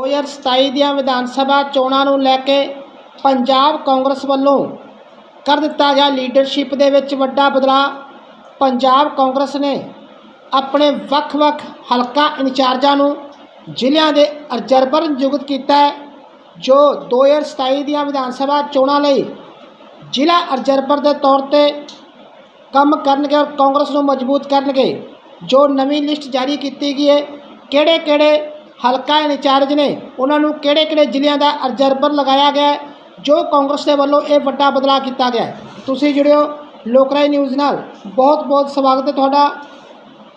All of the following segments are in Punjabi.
2027 ਦੀਆਂ ਵਿਧਾਨ ਸਭਾ ਚੋਣਾਂ ਨੂੰ ਲੈ ਕੇ ਪੰਜਾਬ ਕਾਂਗਰਸ ਵੱਲੋਂ ਕਰ ਦਿੱਤਾ ਗਿਆ ਲੀਡਰਸ਼ਿਪ ਦੇ ਵਿੱਚ ਵੱਡਾ ਬਦਲਾਅ। ਪੰਜਾਬ ਕਾਂਗਰਸ ਨੇ ਆਪਣੇ ਵੱਖ-ਵੱਖ ਹਲਕਾ ਇੰਚਾਰਜਾਂ ਨੂੰ ਜ਼ਿਲ੍ਹਿਆਂ ਦੇ ਅਬਜ਼ਰਵਰ ਨਿਯੁਕਤ ਕੀਤਾ ਹੈ, ਜੋ 2027 ਦੀਆਂ ਵਿਧਾਨ ਸਭਾ ਚੋਣਾਂ ਲਈ ਜ਼ਿਲ੍ਹਾ ਅਬਜ਼ਰਵਰ ਦੇ ਤੌਰ ਤੇ ਕੰਮ ਕਰਨਗੇ ਔਰ ਕਾਂਗਰਸ ਨੂੰ ਮਜ਼ਬੂਤ ਕਰਨਗੇ, ਜੋ ਨਵੀਂ ਲਿਸਟ ਜਾਰੀ ਕੀਤੀ ਗਈ ਹੈ। ਕਿਹੜੇ ਕਿਹੜੇ ਹਲਕਾ ਇੰਚਾਰਜ ਨੇ ਉਹਨਾਂ ਨੂੰ ਕਿਹੜੇ ਕਿਹੜੇ ਜ਼ਿਲ੍ਹਿਆਂ ਦਾ ਅਬਜ਼ਰਵਰ ਲਗਾਇਆ ਗਿਆ ਜੋ ਕਾਂਗਰਸ ਦੇ ਵੱਲੋਂ ਇਹ ਵੱਡਾ ਬਦਲਾਅ ਕੀਤਾ ਗਿਆ ਤੁਸੀਂ ਜੁੜਿਓ ਲੋਕਰਾਈ ਨਿਊਜ਼ ਨਾਲ। ਬਹੁਤ ਬਹੁਤ ਸਵਾਗਤ ਹੈ ਤੁਹਾਡਾ।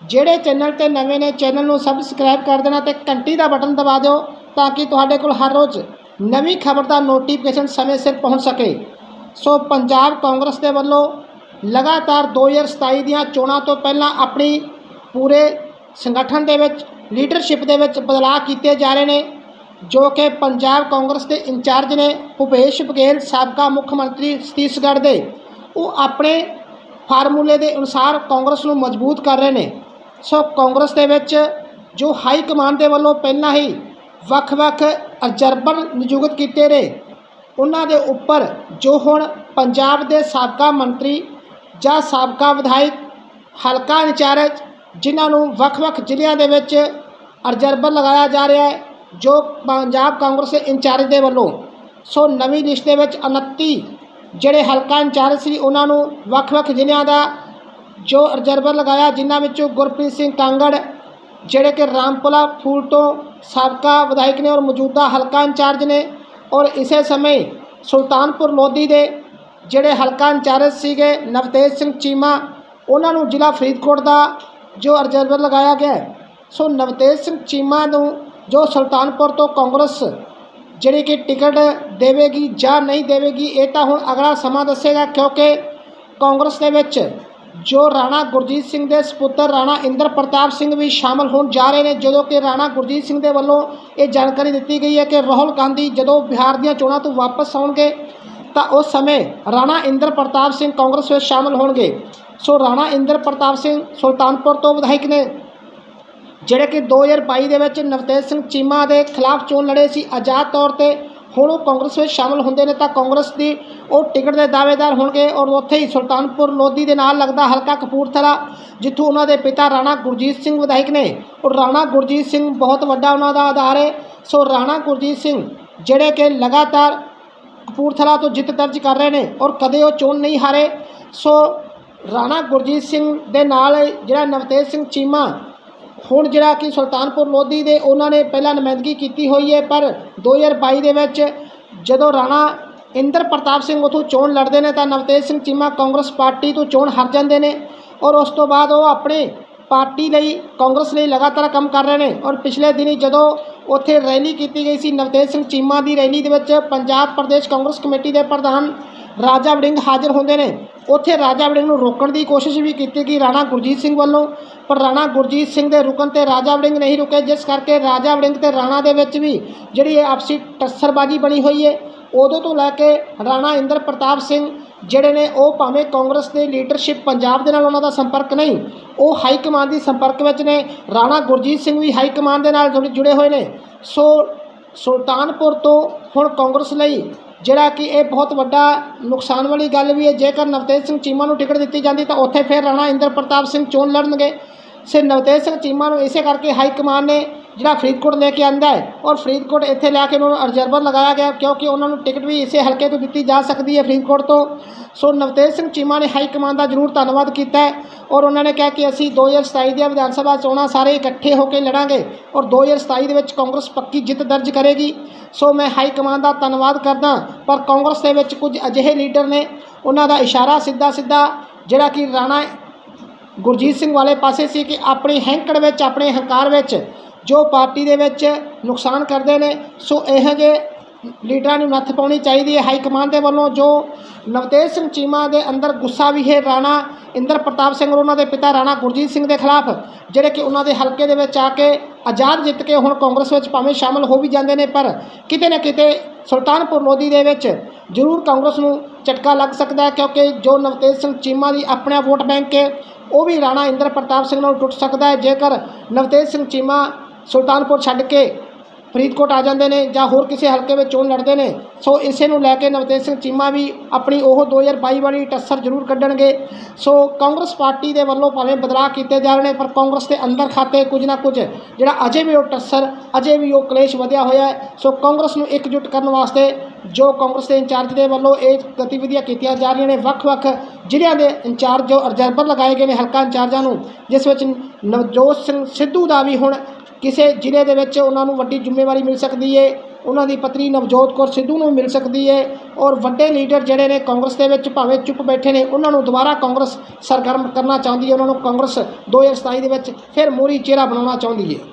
ਜਿਹੜੇ ਚੈਨਲ ਤੇ ਨਵੇਂ ਨੇ, ਚੈਨਲ ਨੂੰ ਸਬਸਕ੍ਰਾਈਬ ਕਰ ਦੇਣਾ ਤੇ ਘੰਟੀ ਦਾ ਬਟਨ ਦਬਾ ਦਿਓ ਤਾਂ ਕਿ ਤੁਹਾਡੇ ਕੋਲ ਹਰ ਰੋਜ਼ ਨਵੀਂ ਖਬਰ ਦਾ ਨੋਟੀਫਿਕੇਸ਼ਨ ਸਮੇਂ ਸਿਰ ਪਹੁੰਚ ਸਕੇ। ਸੋ ਪੰਜਾਬ ਕਾਂਗਰਸ ਦੇ ਵੱਲੋਂ ਲਗਾਤਾਰ 2027 ਦੀਆਂ ਚੋਣਾਂ ਤੋਂ ਪਹਿਲਾਂ ਆਪਣੀ ਪੂਰੇ ਸੰਗਠਨ ਦੇ ਵਿੱਚ ਲੀਡਰਸ਼ਿਪ ਦੇ ਵਿੱਚ ਬਦਲਾਅ ਕੀਤੇ ਜਾ ਰਹੇ ਨੇ, ਜੋ ਕਿ ਪੰਜਾਬ ਕਾਂਗਰਸ ਦੇ ਇੰਚਾਰਜ ਨੇ ਭੁਪੇਸ਼ ਬਘੇਲ ਸਾਬਕਾ ਮੁੱਖ ਮੰਤਰੀ ਛੱਤੀਸਗੜ੍ਹ ਦੇ। ਉਹ ਆਪਣੇ ਫਾਰਮੂਲੇ ਦੇ ਅਨੁਸਾਰ ਕਾਂਗਰਸ ਨੂੰ ਮਜ਼ਬੂਤ ਕਰ ਰਹੇ ਨੇ। ਸੋ ਕਾਂਗਰਸ ਦੇ ਵਿੱਚ ਜੋ ਹਾਈ ਕਮਾਂਡ ਦੇ ਵੱਲੋਂ ਪਹਿਲਾਂ ਹੀ ਵੱਖ-ਵੱਖ ਅਜਰਬਨ ਨਿਯੁਕਤ ਕੀਤੇ ਨੇ, ਉਹਨਾਂ ਦੇ ਉੱਪਰ ਜੋ ਹੁਣ ਪੰਜਾਬ ਦੇ ਸਾਬਕਾ ਮੰਤਰੀ ਜਾਂ ਸਾਬਕਾ ਵਿਧਾਇਕ ਹਲਕਾ ਇੰਚਾਰਜ ਜਿਨ੍ਹਾਂ ਨੂੰ ਵੱਖ-ਵੱਖ ਜ਼ਿਲ੍ਹਿਆਂ ਦੇ ਵਿੱਚ ਅਬਜ਼ਰਵਰ ਲਗਾਇਆ ਜਾ ਰਿਹਾ ਹੈ, ਜੋ ਪੰਜਾਬ ਕਾਂਗਰਸ ਇੰਚਾਰਜ ਦੇ ਵੱਲੋਂ, ਸੋ ਨਵੀਂ ਲਿਸਟ ਦੇ ਵਿੱਚ 29 ਜਿਹੜੇ ਹਲਕਾ ਇੰਚਾਰਜ ਸੀ, ਉਹਨਾਂ ਨੂੰ ਵੱਖ-ਵੱਖ ਜ਼ਿਲ੍ਹਿਆਂ ਦਾ ਜੋ ਅਰਜਰਬਰ ਲਗਾਇਆ, ਜਿਨ੍ਹਾਂ ਵਿੱਚੋਂ ਗੁਰਪ੍ਰੀਤ ਸਿੰਘ ਕਾਂਗੜ, ਜਿਹੜੇ ਕਿ ਰਾਮਪੁਲਾ ਫੂਲ ਤੋਂ ਸਾਬਕਾ ਵਿਧਾਇਕ ਨੇ ਔਰ ਮੌਜੂਦਾ ਹਲਕਾ ਇੰਚਾਰਜ ਨੇ, ਔਰ ਇਸੇ ਸਮੇਂ ਸੁਲਤਾਨਪੁਰ ਲੋਧੀ ਦੇ ਜਿਹੜੇ ਹਲਕਾ ਇੰਚਾਰਜ ਸੀਗੇ, ਨਵਤੇਜ ਸਿੰਘ ਚੀਮਾ, ਉਹਨਾਂ ਨੂੰ ਜ਼ਿਲ੍ਹਾ ਫਰੀਦਕੋਟ ਦਾ ਜੋ ਅਰਜ਼ਰ ਲਗਾਇਆ ਗਿਆ ਸੋ ਨਵਤੇਜ ਸਿੰਘ ਚੀਮਾ ਨੂੰ ਜੋ ਸੁਲਤਾਨਪੁਰ ਤੋਂ ਕਾਂਗਰਸ ਜਿਹੜੀ ਕਿ ਟਿਕਟ ਦੇਵੇਗੀ ਜਾਂ ਨਹੀਂ ਦੇਵੇਗੀ, ਇਹ ਤਾਂ ਹੁਣ ਅਗਲਾ ਸਮਾਂ ਦੱਸੇਗਾ ਕਿਉਂਕਿ ਕਾਂਗਰਸ ਦੇ ਵਿੱਚ ਜੋ ਰਾਣਾ ਗੁਰਜੀਤ ਸਿੰਘ ਦੇ ਸਪੁੱਤਰ ਰਾਣਾ ਇੰਦਰ ਪ੍ਰਤਾਪ ਸਿੰਘ ਵੀ ਸ਼ਾਮਲ ਹੋਣ ਜਾ ਰਹੇ ਨੇ, ਜਦੋਂ ਕਿ ਰਾਣਾ ਗੁਰਜੀਤ ਸਿੰਘ ਦੇ ਵੱਲੋਂ ਇਹ ਜਾਣਕਾਰੀ ਦਿੱਤੀ ਗਈ ਹੈ ਕਿ ਰਾਹੁਲ ਗਾਂਧੀ ਜਦੋਂ ਬਿਹਾਰ ਦੀਆਂ ਚੋਣਾਂ ਤੋਂ ਵਾਪਸ ਆਉਣਗੇ ਤਾਂ ਉਸ ਸਮੇਂ ਰਾਣਾ ਇੰਦਰ ਪ੍ਰਤਾਪ ਸਿੰਘ ਕਾਂਗਰਸ ਵਿੱਚ ਸ਼ਾਮਲ ਹੋਣਗੇ। ਸੋ ਰਾਣਾ ਇੰਦਰ ਪ੍ਰਤਾਪ ਸਿੰਘ ਸੁਲਤਾਨਪੁਰ ਤੋਂ ਵਿਧਾਇਕ ਨੇ, ਜਿਹੜੇ ਕਿ 2022 ਦੇ ਵਿੱਚ ਨਵਤੇਜ ਸਿੰਘ ਚੀਮਾ ਦੇ ਖਿਲਾਫ ਚੋਣ ਲੜੇ ਸੀ। ਆਜ਼ਾਦ ਤੌਰ ਤੇ ਹੁਣ ਉਹ ਕਾਂਗਰਸ ਵਿੱਚ ਸ਼ਾਮਲ ਹੁੰਦੇ ਨੇ ਤਾਂ ਕਾਂਗਰਸ ਦੀ ਉਹ ਟਿਕਟ ਦੇ ਦਾਅਵੇਦਾਰ ਹੋਣਗੇ ਔਰ ਉੱਥੇ ਹੀ ਸੁਲਤਾਨਪੁਰ ਲੋਧੀ ਦੇ ਨਾਲ ਲੱਗਦਾ ਹਲਕਾ ਕਪੂਰਥਲਾ, ਜਿੱਥੋਂ ਉਹਨਾਂ ਦੇ ਪਿਤਾ ਰਾਣਾ ਗੁਰਜੀਤ ਸਿੰਘ ਵਿਧਾਇਕ ਨੇ। ਔਰ ਰਾਣਾ ਗੁਰਜੀਤ ਸਿੰਘ ਬਹੁਤ ਵੱਡਾ ਉਹਨਾਂ ਦਾ ਆਧਾਰ ਹੈ। ਸੋ ਰਾਣਾ ਗੁਰਜੀਤ ਸਿੰਘ, ਜਿਹੜੇ ਕਿ ਲਗਾਤਾਰ ਕਪੂਰਥਲਾ ਤੋਂ ਜਿੱਤ ਦਰਜ ਕਰ ਰਹੇ ਨੇ ਔਰ ਕਦੇ ਉਹ ਚੋਣ ਨਹੀਂ ਹਾਰੇ। ਸੋ ਰਾਣਾ ਗੁਰਜੀਤ ਸਿੰਘ ਦੇ ਨਾਲ ਜਿਹੜਾ ਨਵਤੇਜ ਸਿੰਘ ਚੀਮਾ, ਹੁਣ ਜਿਹੜਾ ਕਿ ਸੁਲਤਾਨਪੁਰ ਲੋਧੀ ਦੇ ਉਹਨਾਂ ਨੇ ਪਹਿਲਾਂ ਨੁਮਾਇੰਦਗੀ ਕੀਤੀ ਹੋਈ ਹੈ, ਪਰ 2022 ਦੇ ਵਿੱਚ ਜਦੋਂ ਰਾਣਾ ਇੰਦਰ ਪ੍ਰਤਾਪ ਸਿੰਘ ਉਥੋਂ ਚੋਣ ਲੜਦੇ ਨੇ ਤਾਂ ਨਵਤੇਜ ਸਿੰਘ ਚੀਮਾ ਕਾਂਗਰਸ ਪਾਰਟੀ ਤੋਂ ਚੋਣ ਹਾਰ ਜਾਂਦੇ ਨੇ ਔਰ ਉਸ ਤੋਂ ਬਾਅਦ ਉਹ ਆਪਣੇ ਪਾਰਟੀ ਲਈ ਕਾਂਗਰਸ ਲਈ ਲਗਾਤਾਰ ਕੰਮ ਕਰ ਰਹੇ ਨੇ ਔਰ ਪਿਛਲੇ ਦਿਨੀ ਜਦੋਂ ਉੱਥੇ ਰੈਲੀ ਕੀਤੀ ਗਈ ਸੀ। ਨਵਤੇਜ ਸਿੰਘ ਚੀਮਾ ਦੀ ਰੈਲੀ ਦੇ ਵਿੱਚ ਪੰਜਾਬ ਪ੍ਰਦੇਸ਼ ਕਾਂਗਰਸ ਕਮੇਟੀ ਦੇ ਪ੍ਰਧਾਨ ਰਾਜਾ ਵੜਿੰਗ ਹਾਜ਼ਰ ਹੁੰਦੇ ਨੇ। ਉੱਥੇ ਰਾਜਾ ਵੜਿੰਗ ਨੂੰ ਰੋਕਣ ਦੀ ਕੋਸ਼ਿਸ਼ ਵੀ ਕੀਤੀ ਗਈ ਰਾਣਾ ਗੁਰਜੀਤ ਸਿੰਘ ਵੱਲੋਂ, ਪਰ ਰਾਣਾ ਗੁਰਜੀਤ ਸਿੰਘ ਦੇ ਰੁਕਣ ਤੇ ਰਾਜਾ ਵੜਿੰਗ ਨਹੀਂ ਰੁਕੇ, ਜਿਸ ਕਰਕੇ ਰਾਜਾ ਵੜਿੰਗ ਤੇ ਰਾਣਾ ਦੇ ਵਿੱਚ ਵੀ ਜਿਹੜੀ ਇਹ ਆਪਸੀ ਟੱਸਰਬਾਜੀ ਬਣੀ ਹੋਈ ਹੈ ਉਦੋਂ ਤੋਂ ਲੈ ਕੇ ਰਾਣਾ ਇੰਦਰ ਪ੍ਰਤਾਪ ਸਿੰਘ ਜਿਹੜੇ ਨੇ ਉਹ ਭਾਵੇਂ ਕਾਂਗਰਸ ਦੇ ਲੀਡਰਸ਼ਿਪ ਪੰਜਾਬ ਦੇ ਨਾਲ ਉਹਨਾਂ ਦਾ ਸੰਪਰਕ ਨਹੀਂ, ਉਹ ਹਾਈ ਕਮਾਂਡ ਦੀ ਸੰਪਰਕ ਵਿੱਚ ਨੇ। ਰਾਣਾ ਗੁਰਜੀਤ ਸਿੰਘ ਵੀ ਹਾਈ ਕਮਾਂਡ ਦੇ ਨਾਲ ਜੁੜੇ- ਜੁੜੇ ਹੋਏ ਨੇ। ਸੋ ਸੁਲਤਾਨਪੁਰ ਤੋਂ ਹੁਣ ਕਾਂਗਰਸ ਲਈ ਜਿਹੜਾ ਕਿ ਇਹ ਬਹੁਤ ਵੱਡਾ ਨੁਕਸਾਨ ਵਾਲੀ ਗੱਲ ਵੀ ਹੈ, ਜੇਕਰ ਨਵਤੇਜ ਸਿੰਘ ਚੀਮਾ ਨੂੰ ਟਿਕਟ ਦਿੱਤੀ ਜਾਂਦੀ ਤਾਂ ਉੱਥੇ ਫਿਰ ਰਾਣਾ ਇੰਦਰ ਪ੍ਰਤਾਪ ਸਿੰਘ ਚੋਣ ਲੜਨਗੇ। ਸੇ ਨਵਤੇਜ ਸਿੰਘ ਚੀਮਾ ਨੂੰ ਇਸੇ ਕਰਕੇ ਹਾਈ ਕਮਾਂਡ ਨੇ ਜਿਹੜਾ ਫਰੀਦਕੋਟ ਲੈ ਕੇ ਆਂਦਾ ਹੈ ਔਰ ਫਰੀਦਕੋਟ ਇੱਥੇ ਲਿਆ ਕੇ ਉਹਨਾਂ ਨੂੰ ਅਬਜ਼ਰਵਰ ਲਗਾਇਆ ਗਿਆ ਕਿਉਂਕਿ ਉਹਨਾਂ ਨੂੰ ਟਿਕਟ ਵੀ ਇਸੇ ਹਲਕੇ ਤੋਂ ਦਿੱਤੀ ਜਾ ਸਕਦੀ ਹੈ ਫਰੀਦਕੋਟ ਤੋਂ। ਸੋ ਨਵਤੇਜ ਸਿੰਘ ਚੀਮਾ ਨੇ ਹਾਈ ਕਮਾਂਡ ਦਾ ਜ਼ਰੂਰ ਧੰਨਵਾਦ ਕੀਤਾ ਹੈ ਔਰ ਉਹਨਾਂ ਨੇ ਕਿਹਾ ਕਿ ਅਸੀਂ 2027 ਦੀਆਂ ਵਿਧਾਨ ਸਭਾ ਚੋਣਾਂ ਸਾਰੇ ਇਕੱਠੇ ਹੋ ਕੇ ਲੜਾਂਗੇ ਔਰ 2027 ਦੇ ਵਿੱਚ ਕਾਂਗਰਸ ਪੱਕੀ ਜਿੱਤ ਦਰਜ ਕਰੇਗੀ। ਸੋ ਮੈਂ ਹਾਈ ਕਮਾਂਡ ਦਾ ਧੰਨਵਾਦ ਕਰਦਾ ਪਰ ਕਾਂਗਰਸ ਦੇ ਵਿੱਚ ਕੁਝ ਅਜਿਹੇ ਲੀਡਰ ਨੇ ਉਹਨਾਂ ਦਾ ਇਸ਼ਾਰਾ ਸਿੱਧਾ ਸਿੱਧਾ ਜਿਹੜਾ ਕਿ ਰਾਣਾ ਗੁਰਜੀਤ ਸਿੰਘ ਵਾਲੇ ਪਾਸੇ ਸੀ ਕਿ ਆਪਣੀ ਹੈਂਕੜ ਵਿੱਚ, ਆਪਣੇ ਹੰਕਾਰ ਵਿੱਚ ਜੋ ਪਾਰਟੀ ਦੇ ਵਿੱਚ ਨੁਕਸਾਨ ਕਰਦੇ ਨੇ, ਸੋ ਇਹੋ ਜਿਹੇ ਲੀਡਰਾਂ ਨੂੰ ਨੱਥ ਪਾਉਣੀ ਚਾਹੀਦੀ ਹੈ। ਹਾਈ ਕਮਾਂਡ ਦੇ ਵੱਲੋਂ ਜੋ ਨਵਤੇਜ ਸਿੰਘ ਚੀਮਾ ਦੇ ਅੰਦਰ ਗੁੱਸਾ ਵੀ ਹੈ ਰਾਣਾ ਇੰਦਰ ਪ੍ਰਤਾਪ ਸਿੰਘ ਔਰ ਉਹਨਾਂ ਦੇ ਪਿਤਾ ਰਾਣਾ ਗੁਰਜੀਤ ਸਿੰਘ ਦੇ ਖਿਲਾਫ, ਜਿਹੜੇ ਕਿ ਉਹਨਾਂ ਦੇ ਹਲਕੇ ਦੇ ਵਿੱਚ ਆ ਕੇ ਆਜ਼ਾਦ ਜਿੱਤ ਕੇ ਹੁਣ ਕਾਂਗਰਸ ਵਿੱਚ ਭਾਵੇਂ ਸ਼ਾਮਲ ਹੋ ਵੀ ਜਾਂਦੇ ਨੇ, ਪਰ ਕਿਤੇ ਨਾ ਕਿਤੇ ਸੁਲਤਾਨਪੁਰ ਲੋਧੀ ਦੇ ਵਿੱਚ ਜ਼ਰੂਰ ਕਾਂਗਰਸ ਨੂੰ ਝਟਕਾ ਲੱਗ ਸਕਦਾ ਹੈ, ਕਿਉਂਕਿ ਜੋ ਨਵਤੇਜ ਸਿੰਘ ਚੀਮਾ ਦੀ ਆਪਣਾ ਵੋਟ ਬੈਂਕ ਹੈ, ਉਹ ਵੀ ਰਾਣਾ ਇੰਦਰ ਪ੍ਰਤਾਪ ਸਿੰਘ ਨਾਲ ਟੁੱਟ ਸਕਦਾ ਹੈ। ਜੇਕਰ ਨਵਤੇਜ ਸਿੰਘ ਚੀਮਾ ਸੁਲਤਾਨਪੁਰ ਛੱਡ ਕੇ ਫਰੀਦਕੋਟ ਆ ਜਾਂਦੇ ਨੇ ਜਾਂ ਹੋਰ ਕਿਸੇ ਹਲਕੇ ਵਿੱਚ ਚੋਣ ਲੜਦੇ ਨੇ, ਸੋ ਇਸੇ ਨੂੰ ਲੈ ਕੇ ਨਵਤੇਜ ਸਿੰਘ ਚੀਮਾ ਵੀ ਆਪਣੀ ਉਹ 2022 ਵਾਲੀ ਟੱਸਰ ਜ਼ਰੂਰ ਕੱਢਣਗੇ। ਸੋ ਕਾਂਗਰਸ ਪਾਰਟੀ ਦੇ ਵੱਲੋਂ ਭਾਵੇਂ ਬਦਲਾਅ ਕੀਤੇ ਜਾ ਰਹੇ ਨੇ, ਪਰ ਕਾਂਗਰਸ ਦੇ ਅੰਦਰ ਖਾਤੇ ਕੁਝ ਨਾ ਕੁਝ, ਜਿਹੜਾ ਅਜੇ ਵੀ ਉਹ ਟੱਸਰ, ਅਜੇ ਵੀ ਉਹ ਕਲੇਸ਼ ਵਧਿਆ ਹੋਇਆ ਹੈ। ਸੋ ਕਾਂਗਰਸ ਨੂੰ ਇਕਜੁੱਟ ਕਰਨ ਵਾਸਤੇ ਜੋ ਕਾਂਗਰਸ ਦੇ ਇੰਚਾਰਜ ਦੇ ਵੱਲੋਂ ਇਹ ਗਤੀਵਿਧੀਆਂ ਕੀਤੀਆਂ ਜਾ ਰਹੀਆਂ ਨੇ, ਵੱਖ-ਵੱਖ ਜ਼ਿਲ੍ਹਿਆਂ ਦੇ ਇੰਚਾਰਜ ਜੋ ਅਬਜ਼ਰਵਰ ਲਗਾਏ ਗਏ ਨੇ ਹਲਕਾ ਇੰਚਾਰਜਾਂ ਨੂੰ, ਜਿਸ ਵਿੱਚ ਨਵਜੋਤ ਸਿੰਘ ਸਿੱਧੂ ਦਾ ਵੀ ਹੁਣ ਕਿਸੇ ਜ਼ਿਲ੍ਹੇ ਦੇ ਵਿੱਚ ਉਹਨਾਂ ਨੂੰ ਵੱਡੀ ਜ਼ਿੰਮੇਵਾਰੀ ਮਿਲ ਸਕਦੀ ਹੈ ਉਹਨਾਂ ਦੀ ਪਤਨੀ ਨਵਜੋਤ ਕੌਰ ਸਿੱਧੂ ਨੂੰ ਮਿਲ ਸਕਦੀ ਹੈ ਔਰ ਵੱਡੇ ਲੀਡਰ ਜਿਹੜੇ ਨੇ ਕਾਂਗਰਸ ਦੇ ਵਿੱਚ ਭਾਵੇਂ ਚੁੱਪ ਬੈਠੇ ਨੇ, ਉਹਨਾਂ ਨੂੰ ਦੁਬਾਰਾ ਕਾਂਗਰਸ ਸਰਗਰਮ ਕਰਨਾ ਚਾਹੁੰਦੀ ਹੈ ਉਹਨਾਂ ਨੂੰ ਕਾਂਗਰਸ 2027 ਦੇ ਵਿੱਚ ਫਿਰ ਮੋਹਰੀ ਚਿਹਰਾ ਬਣਾਉਣਾ ਚਾਹੁੰਦੀ ਹੈ